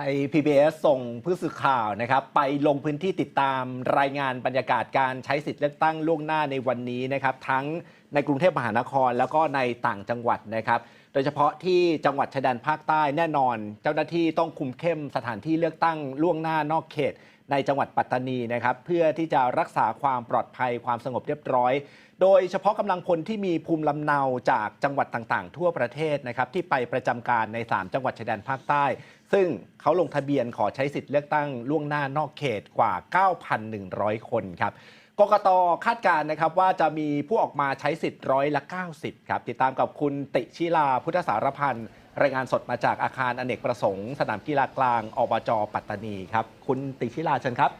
ไทย PBS ส่งผู้สื่อข่าวนะครับ ไปลงพื้นที่ติดตามรายงานบรรยากาศการใช้สิทธิ์เลือกตั้งล่วงหน้าในวันนี้นะครับ ทั้งในกรุงเทพมหานครแล้วก็ในต่างจังหวัดนะครับ โดยเฉพาะที่จังหวัดชายแดนภาคใต้แน่นอน เจ้าหน้าที่ต้องคุมเข้มสถานที่เลือกตั้งล่วงหน้านอกเขต ในจังหวัดปัตตานีนะครับเพื่อที่จะรักษาความปลอดภัยความสงบเรียบร้อย โดยเฉพาะกำลังพลที่มีภูมิลำเนาจากจังหวัดต่างๆ ทั่วประเทศนะครับที่ไปประจำการใน 3 จังหวัดชายแดนภาคใต้ ซึ่งเขาลงทะเบียนขอใช้สิทธิ์เลือกตั้งล่วงหน้านอกเขตกว่า 9,100 คนครับกกตคาดการนะครับว่าจะมีผู้ออกมาใช้สิทธิ์ร้อยละ 90 ครับ ติดตามกับคุณติชิลาพุทธสารพันธ์ รายงานสดมาจากอาคารอเนกประสงค์ สนามกีฬากลางอบจปัตตานีครับ คุณติชิลาเชิญครับ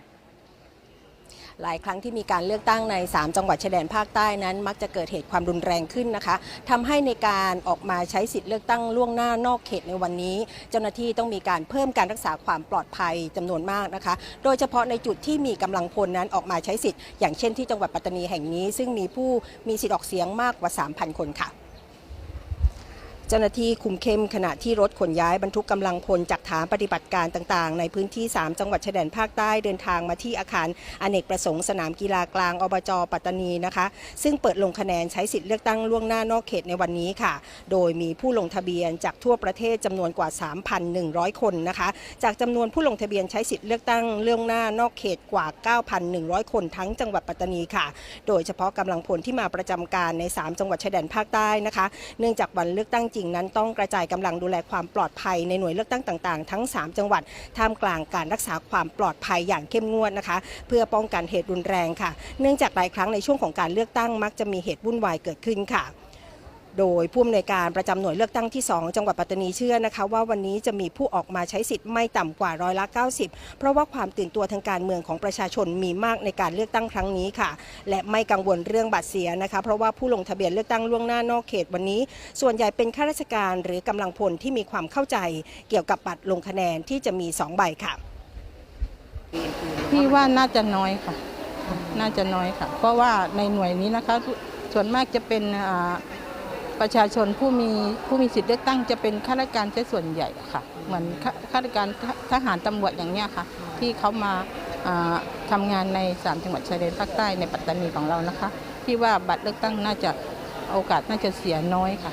หลายครั้งที่มีการเลือกตั้งใน 3 จังหวัดชายแดนภาคใต้นั้น มักจะเกิดเหตุความรุนแรงขึ้นนะคะทำให้ในการออกมาใช้สิทธิ์เลือกตั้งล่วงหน้านอกเขตในวันนี้ เจ้าหน้าที่ต้องมีการเพิ่มการรักษาความปลอดภัยจำนวนมากนะคะ โดยเฉพาะในจุดที่มีกำลังพลนั้นออกมาใช้สิทธิ์อย่างเช่นที่จังหวัดปัตตานีแห่งนี้ ซึ่งมีผู้มีสิทธิ์ออกเสียงมากกว่า 3,000 คนค่ะ เจ้าหน้าที่คุมเข้มขณะที่รถขนย้ายบรรทุกกำลังพลจากฐานปฏิบัติการต่างๆ ในพื้นที่ 3 จังหวัดชายแดนภาคใต้เดินทางมาที่อาคารอเนกประสงค์สนามกีฬากลางอบจปัตตานีนะคะ ซึ่งเปิดลงคะแนนใช้สิทธิ์เลือกตั้งล่วงหน้านอกเขตในวันนี้ค่ะ โดยมีผู้ลงทะเบียนจากทั่วประเทศจำนวนกว่า 3,100 คนนะคะ จากจำนวนผู้ลงทะเบียนใช้สิทธิ์เลือกตั้งล่วงหน้านอกเขตกว่า 9,100 คนทั้งจังหวัดปัตตานีค่ะ โดยเฉพาะกำลังพลที่มาประจำการใน 3 จังหวัดชายแดนภาคใต้นะคะ เนื่องจากวันเลือกตั้งจริงนั้นต้องกระจายกำลังดูแลความปลอดภัยในหน่วยเลือกตั้งต่างๆ ทั้ง 3 จังหวัดท่ามกลางการรักษาความปลอดภัยอย่างเข้มงวดนะคะ เพื่อป้องกันเหตุรุนแรงค่ะ เนื่องจากหลายครั้งในช่วงของการเลือกตั้งมักจะมีเหตุวุ่นวายเกิดขึ้นค่ะ โดยผู้อำนวยการประจำหน่วยเลือกตั้งที่ 2 จังหวัดปัตตานีเชื่อนะคะ ว่าวันนี้จะมีผู้ออกมาใช้สิทธิ์ไม่ต่ำกว่าร้อยละ 90 เพราะว่าความตื่นตัวทางการเมืองของประชาชนมีมากในการเลือกตั้งครั้งนี้ค่ะ และไม่กังวลเรื่องบัตรเสียนะคะ เพราะว่าผู้ลงทะเบียนเลือกตั้งล่วงหน้านอกเขตวันนี้ ส่วนใหญ่เป็นข้าราชการหรือกำลังพลที่มีความเข้าใจ เกี่ยวกับบัตรลงคะแนนที่จะมี 2 ใบค่ะพี่ว่าน่าจะน้อยค่ะ น่าจะน้อยค่ะ เพราะว่าในหน่วยนี้นะคะ ส่วนมากจะเป็นอ่า ประชาชนผู้มีผู้มีสิทธิ์เลือกตั้งจะเป็นข้าราชการจะส่วนใหญ่ค่ะ เหมือนข้าข้าราชการททหารตำรวจอย่างเนี้ยค่ะ ที่เขามาอ่าทำางานในสามจังหวัดชายแดนภาคใต้ในปัตตานีของเรานะคะ ที่ว่าบัตรเลือกตั้งน่าจะโอกาสน่าจะเสียน้อยค่ะ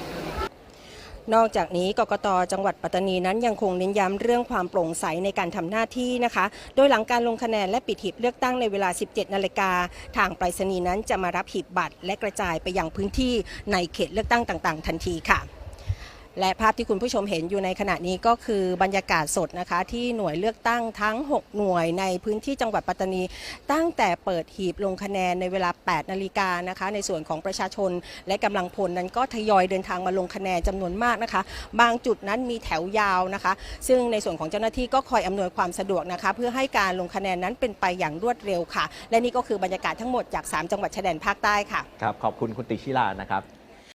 นอกจากนี้กกตจังหวัดปัตตานีนั้นยังคงเน้นย้ำเรื่องความโปร่งใสในการทำหน้าที่นะคะ โดยหลังการลงคะแนนและปิดหีบเลือกตั้งในเวลา 17 นาฬิกา ทางไปรษณีย์นั้นจะมารับหีบบัตร และกระจายไปยังพื้นที่ในเขตเลือกตั้งต่าง ๆ ทันทีค่ะ และภาพที่คุณผู้ชมเห็นอยู่ในขณะนี้ก็คือบรรยากาศสดนะคะที่หน่วยเลือกตั้งทั้ง 6 หน่วยในพื้นที่จังหวัดปัตตานี ตั้งแต่เปิดหีบลงคะแนนในเวลา 8 นาฬิกานะคะ ในส่วนของประชาชนและกำลังพลนั้นก็ทยอยเดินทางมาลงคะแนนจำนวนมากนะคะ บางจุดนั้นมีแถวยาวนะคะ ซึ่งในส่วนของเจ้าหน้าที่ก็คอยอำนวยความสะดวกนะคะ เพื่อให้การลงคะแนนนั้นเป็นไปอย่างรวดเร็วค่ะ และนี่ก็คือบรรยากาศทั้งหมดจาก 3 จังหวัดชายแดนภาคใต้ค่ะครับขอบคุณคุณติชิลานะครับ